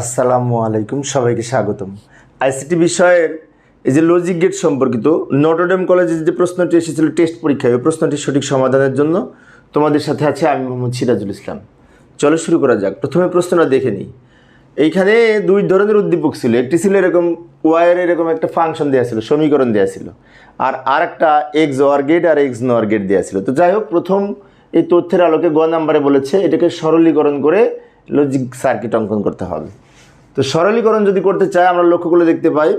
আসসালামু আলাইকুম, সবাইকে স্বাগতম। আইসিটি বিষয়ের এই যে লজিক গেট সম্পর্কিত নটরডেম কলেজের যে প্রশ্নটি এসেছিল টেস্ট পরীক্ষায়, ওই প্রশ্নটির সঠিক সমাধানের জন্য তোমাদের সাথে আছে আমি মোহাম্মদ সিরাজুল ইসলাম। চলো শুরু করা যাক। প্রথমে প্রশ্নটা দেখে নিই। এইখানে দুই ধরনের উদ্দীপক ছিল। একটি ছিল এরকম ওয়ার এরকম একটা ফাংশন দেওয়া ছিল, সমীকরণ দেওয়া ছিল। আর আরেকটা এক্স ওয়ার গেট আর এক্স নর গেট দেওয়া ছিল। তো যাই হোক, প্রথম এই তথ্যের আলোকে গ নাম্বারে বলেছে, এটাকে সরলীকরণ করে লজিক সার্কিট অঙ্কন করতে হবে। তো সরলীকরণ যদি করতে চাই, আমরা লক্ষ্য করে দেখতে পাই,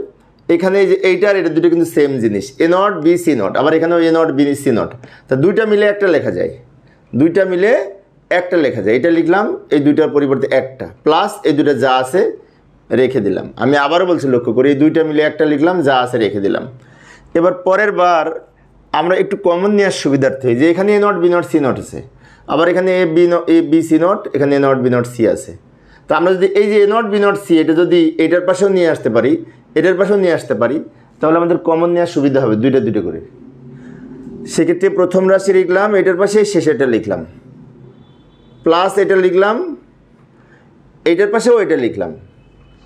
এখানে এই যে এইটা আর এটা দুটো কিন্তু সেম জিনিস। A not B C not আবার এখানেও A not B C not তা দুইটা মিলে একটা লেখা যায়। দুইটা মিলে একটা লেখা যায়। এটা লিখলাম, এই দুইটার পরিবর্তে একটা। প্লাস এই দুইটা যা আছে, রেখে দিলাম। আমি আবারও বলছি লক্ষ্য করি, এই দুইটা মিলে একটা লিখলাম, যা আছে রেখে দিলাম। এবার পরের বার আমরা একটু কমন নেওয়ার সুবিধার্থে, যে এখানে A not B not C not আছে। আবার এখানে A B A B C not এখানে A not B not C আছে। তো আমরা যদি এই যে A not B not C not যদি এটার পাশেও নিয়ে আসতে পারি, এটার পাশেও নিয়ে আসতে পারি, তাহলে আমাদের কমন নেওয়ার সুবিধা হবে দুইটা দুইটা করে। সেক্ষেত্রে প্রথম রাশি লিখলাম, এটার পাশে শেষেরটা লিখলাম। প্লাস এটা লিখলাম এইটার পাশেও এটা লিখলাম।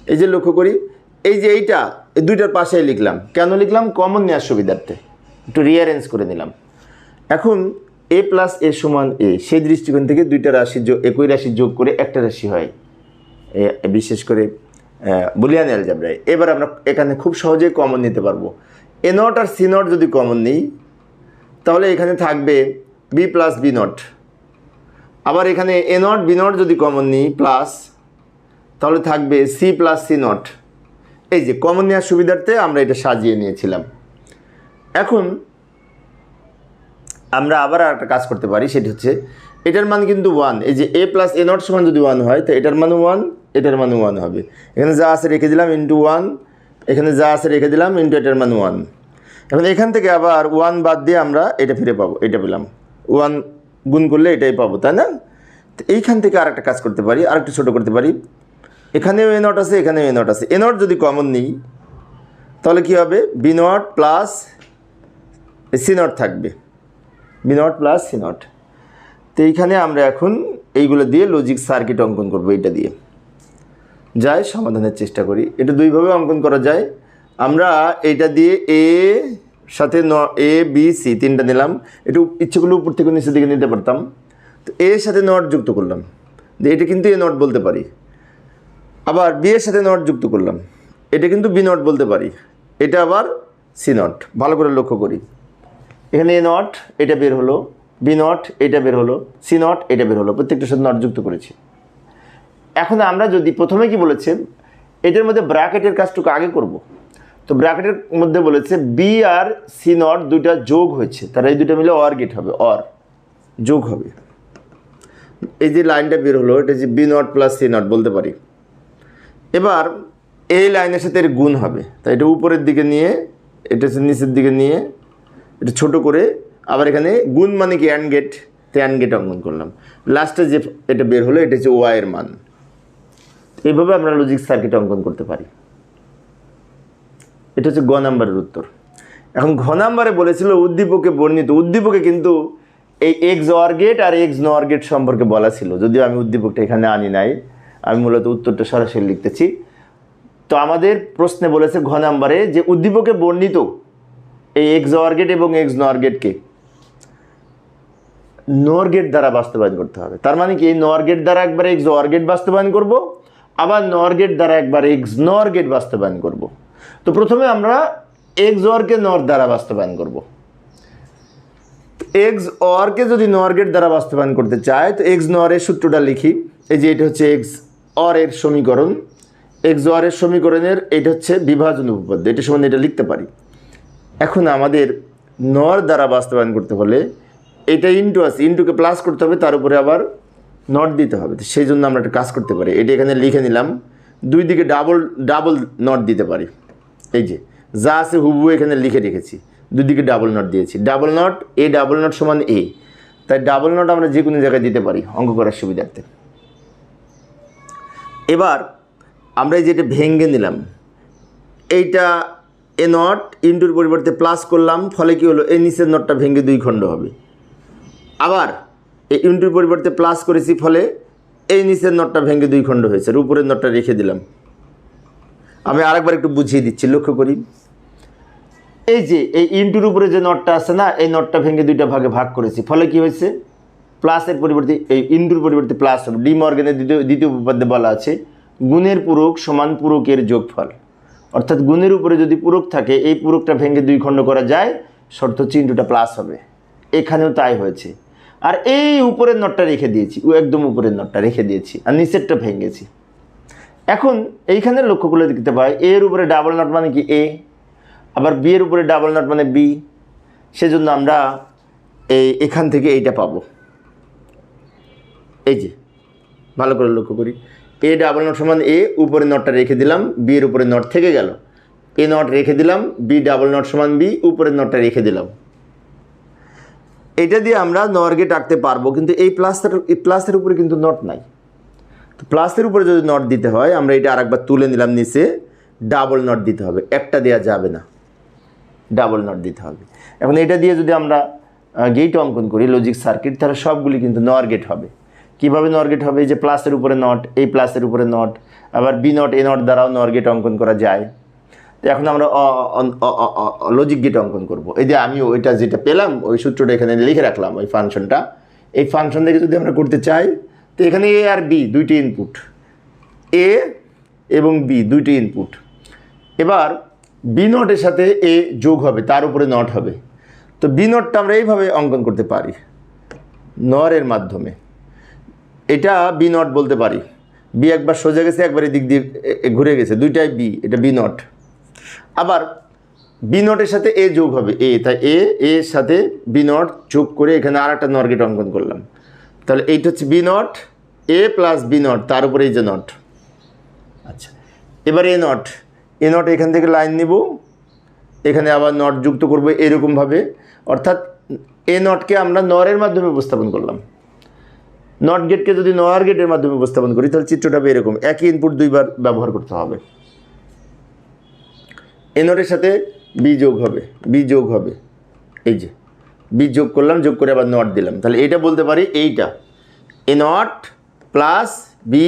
এই যে লক্ষ্য করি, এই যে এইটা, এই দুইটার পাশেই লিখলাম। কেন লিখলাম? কমন নেওয়ার সুবিধার্থে। একটু রিয়ারেঞ্জ করে নিলাম। এখন এ প্লাস এ সমান এ সেই দৃষ্টিকোণ থেকে দুইটা রাশি যোগ একই রাশি যোগ করে একটা রাশি হয়। বিশেষ করে বুলিয়ান অ্যালজাবরায়। এবার আমরা এখানে খুব সহজেই কমন নিতে পারব। এ নট আর সি নট যদি কমন নিই, তাহলে এখানে থাকবে বি প্লাস বি নট আবার এখানে এ নট বি নট যদি কমন নিই প্লাস তাহলে থাকবে সি প্লাস সি নট এই যে কমন নেওয়ার সুবিধার্থে আমরা এটা সাজিয়ে নিয়েছিলাম। এখন আমরা আবার আর একটা কাজ করতে পারি, সেটি হচ্ছে, এটার মান কিন্তু ওয়ান এই যে এ প্লাস এ নট সমান যদি ওয়ান হয়, তো এটার মান ওয়ান এটার মান ওয়ান হবে। এখানে যা আছে রেখে দিলাম ইন্টু ওয়ান এখানে যা আছে রেখে দিলাম ইন্টু এটার মান ওয়ান এখন এখান থেকে আবার ওয়ান বাদ দিয়ে আমরা এটা ফিরে পাবো, এটা পেলাম। ওয়ান গুণ করলে এটাই পাবো, তাই না? তো এইখান থেকে আর একটা কাজ করতে পারি আর একটু ছোটো করতে পারি। এখানেও এ নট আছে, এখানেও এ নট আছে। এ নট যদি কমন নিই, তাহলে কী হবে? B not plus C not থাকবে। B not plus C not তো এইখানে আমরা এখন এইগুলো দিয়ে লজিক সার্কিট অঙ্কন করব এটা দিয়ে। যাই সমাধানের চেষ্টা করি। এটা দুইভাবে অঙ্কন করা যায়। আমরা এটা দিয়ে এ সাথে ন এ বি সি তিনটা নিলাম। একটু ইচ্ছে করলে উপর থেকে নিচের দিকে নিতে পারতাম। তো এর সাথে নট যুক্ত করলাম। এটা কিন্তু এ নট বলতে পারি। আবার বি এর সাথে নট যুক্ত করলাম। এটা কিন্তু বি নট বলতে পারি। এটা আবার সি নট। ভালো করে লক্ষ্য করি। এখানে এ নট, এটা বের হলো। বি নট, এটা বের হলো। সি নট, এটা বের হলো। প্রত্যেকটার সাথে নট যুক্ত করেছি। এখন আমরা যদি প্রথমে কি বলেছে, এটার মধ্যে ব্র্যাকেটের কাজটুকু আগে করব। তো ব্র্যাকেটের মধ্যে বলেছে বি আর সি নট দুইটা যোগ হয়েছে। তারা এই দুটো মিলে অর গেট হবে অর যোগ হবে। এই যে লাইনটা বের হলো, এটা যে B not plus C not বলতে পারি। এবার এই লাইনের সাথে এর গুণ হবে। তাই এটা উপরের দিকে নিয়ে, এটা হচ্ছে নিচের দিকে নিয়ে, এটা ছোট করে আবার এখানে গুণ মানে কি অ্যান্ড গেট তো অ্যান্ড গেট অঙ্কন করলাম। লাস্টে যে এটা বের হলো, এটা হচ্ছে ওয়াইয়ের মান। এইভাবে আমরা লজিক সার্কিট অঙ্কন করতে পারি। এটা হচ্ছে গ নাম্বারের উত্তর। এখন ঘ নাম্বারে বলেছিল উদ্দীপকে বর্ণিত। উদ্দীপকে কিন্তু এই এক্স অর গেট আর এক্স নর গেট সম্পর্কে বলা ছিল। যদিও আমি উদ্দীপকটা এখানে আনি নাই। আমি মূলত উত্তরটা সরাসরি লিখতেছি। তো আমাদের প্রশ্নে বলেছে ঘ নাম্বারে যে উদ্দীপকে বর্ণিত এই এক্স অর গেট এবং এক্স নর গেটকে গেট দ্বারা বাস্তবায়ন করতে হবে। তার মানে কি? এই নর গেট দ্বারা একবার এক্স অর গেট বাস্তবায়ন করব? আবার নর গেট দ্বারা একবার এক্স নর গেট বাস্তবায়ন করব। তো প্রথমে আমরা এক্স অরকে নর দ্বারা বাস্তবায়ন করব। এক্স অরকে যদি নর গেট দ্বারা বাস্তবায়ন করতে চায়, তো এক্স নরের সূত্রটা লিখি। এই যে এটা হচ্ছে এক্স অর এর সমীকরণ। এক্স অর এর সমীকরণের এটা হচ্ছে বিভাজন উপপাদ্য। এটা সম্বন্ধে এটা লিখতে পারি। এখন আমাদের নর দ্বারা বাস্তবায়ন করতে হলে এটা ইন্টু আছে। ইন্টুকে প্লাস করতে হবে, তার উপরে আবার নট দিতে হবে। তো সেই জন্য আমরা একটা কাজ করতে পারি। এটা এখানে লিখে নিলাম। দুই দিকে ডাবল ডাবল নট দিতে পারি। এই যে, যা আছে হুবু এখানে লিখে রেখেছি। দুই দিকে ডাবল নট দিয়েছি। Double not A double not সমান এ তাই ডাবল নট আমরা যে কোনো জায়গায় দিতে পারি অঙ্ক করার সুবিধার্থে। এবার আমরা এই যেটা ভেঙ্গে নিলাম। এইটা এ নট ইন্টুর পরিবর্তে প্লাস করলাম। ফলে কি হলো? এই নিচের নটটা ভেঙে দুই খণ্ড হবে। আবার এই ইন্টুর পরিবর্তে প্লাস করেছি ফলে এই নিচের নটটা ভেঙে দুই খণ্ড হয়েছে উপরের নটটা রেখে দিলাম। আমি আরেকবার একটু বুঝিয়ে দিচ্ছি, লক্ষ্য করি। এই যে, এই ইন্টুর উপরে যে নটটা আছে না, এই নটটা ভেঙে দুইটা ভাগে ভাগ করেছি। ফলে কি হয়েছে? প্লাসের পরিবর্তে, এই ইন্টুর পরিবর্তে প্লাস হবে। ডি মর্গেনের দ্বিতীয় দ্বিতীয় উপপাদ্যে বলা আছে, গুণের পূরক সমান পূরকের যোগফল। অর্থাৎ গুণের উপরে যদি পূরক থাকে, এই পূরকটা ভেঙে দুই খণ্ড করা যায়, শর্ত ইন্টুটা প্লাস হবে। এখানেও তাই হয়েছে। আর এই উপরের নটটা রেখে দিয়েছি, ও একদম উপরের নটটা রেখে দিয়েছি, আর নিচেরটা ভেঙেছি। এখন এইখানে লক্ষ্য দেখতে পাই এর উপরে ডাবল নট মানে কি এ আবার বি এর উপরে ডাবল নট মানে বি সেজন্য আমরা এই এখান থেকে এইটা পাবো। এই যে, ভালো করে লক্ষ্য করি। এ ডাবল নট সমান এ উপরে নটটা রেখে দিলাম বি এর উপরে নট থেকে গেল। এ নট রেখে দিলাম বি ডাবল নট সমান বি উপরের নটটা রেখে দিলাম। এটা দিয়ে আমরা নর গেট আঁকতে পারব, কিন্তু এই প্লাসের এই প্লাসের উপরে কিন্তু নট নাই। তো প্লাসের উপরে যদি নট দিতে হয়, আমরা এটা আরেকবার তুলে নিলাম নিচে ডাবল নট দিতে হবে। একটা দেওয়া যাবে না। ডাবল নট দিতে হবে। এখন এটা দিয়ে যদি আমরা গেট অঙ্কন করি লজিক সার্কিট তাহলে সবগুলি কিন্তু নর গেট হবে। কীভাবে নর গেট হবে? এই যে প্লাসের উপরে নট এই প্লাসের উপরে নট আবার বি নট এ নট দ্বারাও নর গেট অঙ্কন করা যায়। এখন আমরা লজিক গেট অঙ্কন করব। এই যে আমি ওইটা যেটা পেলাম, ওই সূত্রটা এখানে লিখে রাখলাম, ওই ফাংশনটা। এই ফাংশন থেকে যদি আমরা করতে চাই, তো এখানে এ আর বি, দুইটি ইনপুট এ এবং বি, দুইটি ইনপুট এবার বি নটের সাথে এ যোগ হবে, তার উপরে নট হবে। তো বি নটটা আমরা এইভাবে অঙ্কন করতে পারি নরের মাধ্যমে। এটা বি নট বলতে পারি। বি একবার সোজা গেছে, একবার এদিক দিয়ে ঘুরে গেছে। দুইটাই বি, এটা বি নট। আবার বি নটের সাথে এ যোগ হবে এ তাই এ এর সাথে বি নট যোগ করে এখানে আর একটা নর্গেট অঙ্কন করলাম। তাহলে এইটা হচ্ছে B not A plus B not তার উপরে এই যে নট। আচ্ছা। এবার এ নট এ নট এখান থেকে লাইন নিব এখানে আবার নট যুক্ত করব এরকমভাবে অর্থাৎ এ নটকে আমরা নরের মাধ্যমে উপস্থাপন করলাম। নট গেটকে যদি নয়ার গেটের মাধ্যমে উপস্থাপন করি তাহলে চিত্রটা এরকম একই ইনপুট দুইবার ব্যবহার করতে হবে। এ নটের সাথে বি যোগ হবে বি যোগ হবে। এই যে বি যোগ করলাম, যোগ করে আবার নট দিলাম। তাহলে এইটা বলতে পারি, এইটা। এ নট প্লাস বি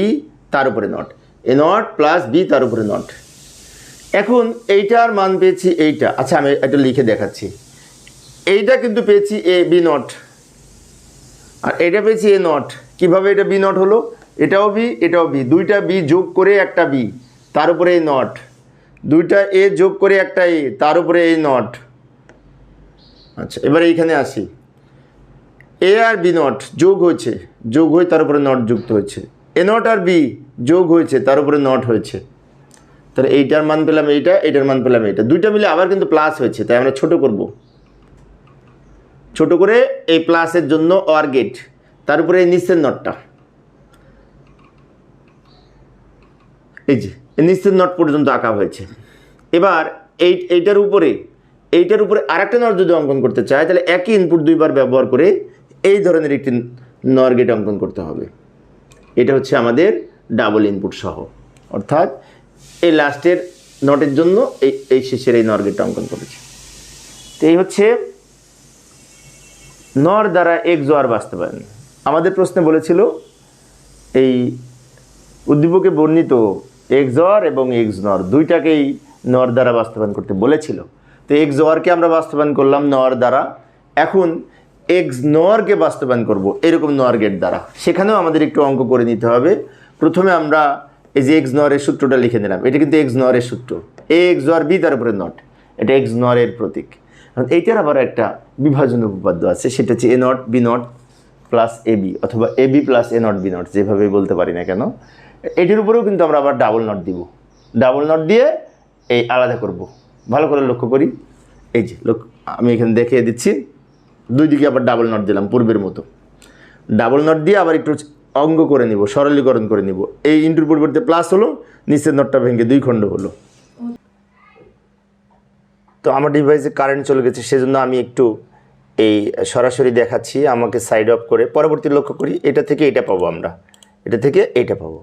তার উপরে not. A not plus B তার উপরে নট। এখন এইটার মান পেয়েছি এইটা। আচ্ছা আমি এটা লিখে দেখাচ্ছি। এইটা কিন্তু পেয়েছি এ, বি নট। আর এটা পেয়েছি এ নট। কীভাবে এটা বি নট হলো? এটাও বি এটাও বি। দুইটা বি যোগ করে একটা বি। তার উপরে এ নট। দুইটা এ যোগ করে একটা এ তার উপরে এই নট আচ্ছা এবার এইখানে আসি। এ আর বি নট যোগ হয়েছে, যোগ হয়ে তার উপরে নট যুক্ত হয়েছে। এ নট আর বি যোগ হয়েছে, তার উপরে নট হয়েছে। তাহলে এইটার মান পেলাম এইটা, এইটার মান পেলাম এইটা। দুইটা মিলে আবার কিন্তু প্লাস হয়েছে, তাই আমরা ছোট করব। ছোট করে এই প্লাসের জন্য অর গেট তার উপরে এই নিচের নটটা এই যে নিচের নট পর্যন্ত আঁকা হয়েছে। এবার এই, এইটার উপরে এইটার উপরে আরেকটা নট যদি অঙ্কন করতে চায়, তাহলে একই ইনপুট দুইবার ব্যবহার করে এই ধরনের একটি নর গেট অঙ্কন করতে হবে। এটা হচ্ছে আমাদের ডাবল ইনপুট সহ। অর্থাৎ এই লাস্টের নটের জন্য এই এই শেষের এই নর গেটটা অঙ্কন করেছে। তো এই হচ্ছে নর দ্বারা এক জোয়ার বাস্তবায়ন আমাদের প্রশ্নে বলেছিল, এই উদ্দীপকে বর্ণিত এক্স জোয়ার এবং এক্স নর দুইটাকেই নর দ্বারা বাস্তবায়ন করতে বলেছিল। তো এক্স জোয়ারকে আমরা বাস্তবায়ন করলাম নর দ্বারা। এখন এক্স নরকে বাস্তবায়ন করব এরকম নর গেট দ্বারা। সেখানেও আমাদের একটু অঙ্ক করে নিতে হবে। প্রথমে আমরা এই যে এক্স নরের সূত্রটা লিখে নিলাম। এটা কিন্তু এক্স নরের সূত্র। এ এক্স জোয়ার বি তার উপরে নট এটা এক্স নরের প্রতীক। এখন এইটার আবার একটা বিভাজন উপপাদ্য আছে। সেটা হচ্ছে A not B not plus A B অথবা A B plus A not B not যেভাবেই বলতে পারি না কেন। এটির উপরেও কিন্তু আমরা আবার ডাবল নট দিব। ডাবল নট দিয়ে এই আলাদা করব। ভালো করে লক্ষ্য করি। এই যে লোক আমি এখানে দেখিয়ে দিচ্ছি। দুই দিকে আবার ডাবল নট দিলাম পূর্বের মতো। ডাবল নট দিয়ে আবার একটু অঙ্গ করে নিব, সরলীকরণ করে নিব। এই ইন্টুর পরিবর্তে প্লাস হলো, নিচের নটটা ভেঙে দুই খণ্ড হলো। তো আমার ডিভাইসে কারেন্ট চলে গেছে, সেজন্য আমি একটু এই সরাসরি দেখাচ্ছি, আমাকে সাইড অফ করে। পরবর্তী লক্ষ্য করি, এটা থেকে এটা পাবো আমরা। এটা থেকে এটা পাবো।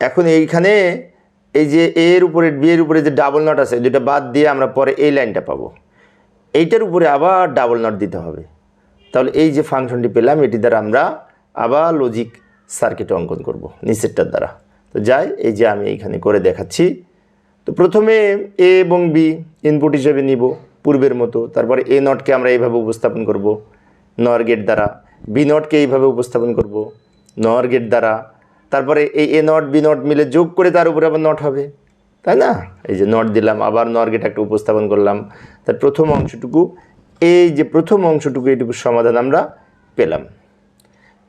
এখন এইখানে এই যে এর উপরে বি এর উপরে যে ডাবল নট আছে যেটা বাদ দিয়ে আমরা পরে এই লাইনটা পাবো। এইটার উপরে আবার ডাবল নট দিতে হবে। তাহলে এই যে ফাংশনটি পেলাম, এটি দ্বারা আমরা আবার লজিক সার্কিট অঙ্কন করব, নিচেরটার দ্বারা। তো যাই, এই যে আমি এইখানে করে দেখাচ্ছি। তো প্রথমে এ এবং বি ইনপুট হিসেবে নিব পূর্বের মতো। তারপরে এ নটকে আমরা এইভাবে উপস্থাপন করব নর গেট দ্বারা। বি নটকে এইভাবে উপস্থাপন করব নর গেট দ্বারা। তারপরে এই এ নট, বি নট মিলে যোগ করে তার উপরে আবার নট হবে। তাই না? এই যে নট দিলাম, আবার নর গেট একটা উপস্থাপন করলাম। তার প্রথম অংশটুকু, এই যে প্রথম অংশটুকু, এইটুকু সমাধান আমরা পেলাম।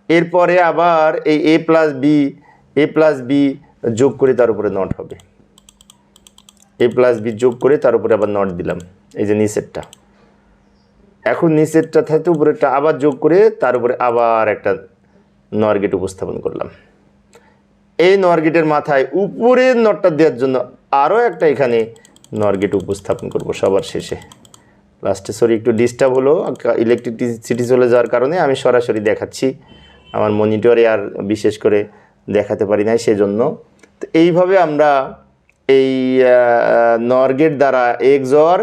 এরপরে আবার এই A plus B, A plus B যোগ করে তার উপরে নট হবে। এ প্লাস বি যোগ করে তার উপরে আবার নট দিলাম, এই যে নিচেরটা। এখন নিচেরটা থাকতে উপরেরটা আবার যোগ করে তার উপরে আবার একটা নর গেট উপস্থাপন করলাম। এই নর গেটের মাথায় উপরের নটটা দেওয়ার জন্য আরও একটা এখানে নর গেট উপস্থাপন করব সবার শেষে। লাস্টে সরি একটু ডিস্টার্ব হলো ইলেকট্রিসিটি চলে যাওয়ার কারণে আমি সরাসরি দেখাচ্ছি। আমার মনিটরে আর বিশেষ করে দেখাতে পারি নাই সেজন্য। তো এইভাবে আমরা এই নরগেট দ্বারা এক্স অর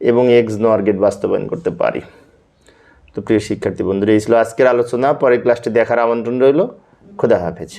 এবং এক্স নরগেট বাস্তবায়ন করতে পারি। তো প্রিয় শিক্ষার্থী বন্ধুরা, এই ছিল আজকের আলোচনা। পরের ক্লাসটি দেখার আমন্ত্রণ রইল। খোদা হাফেজ।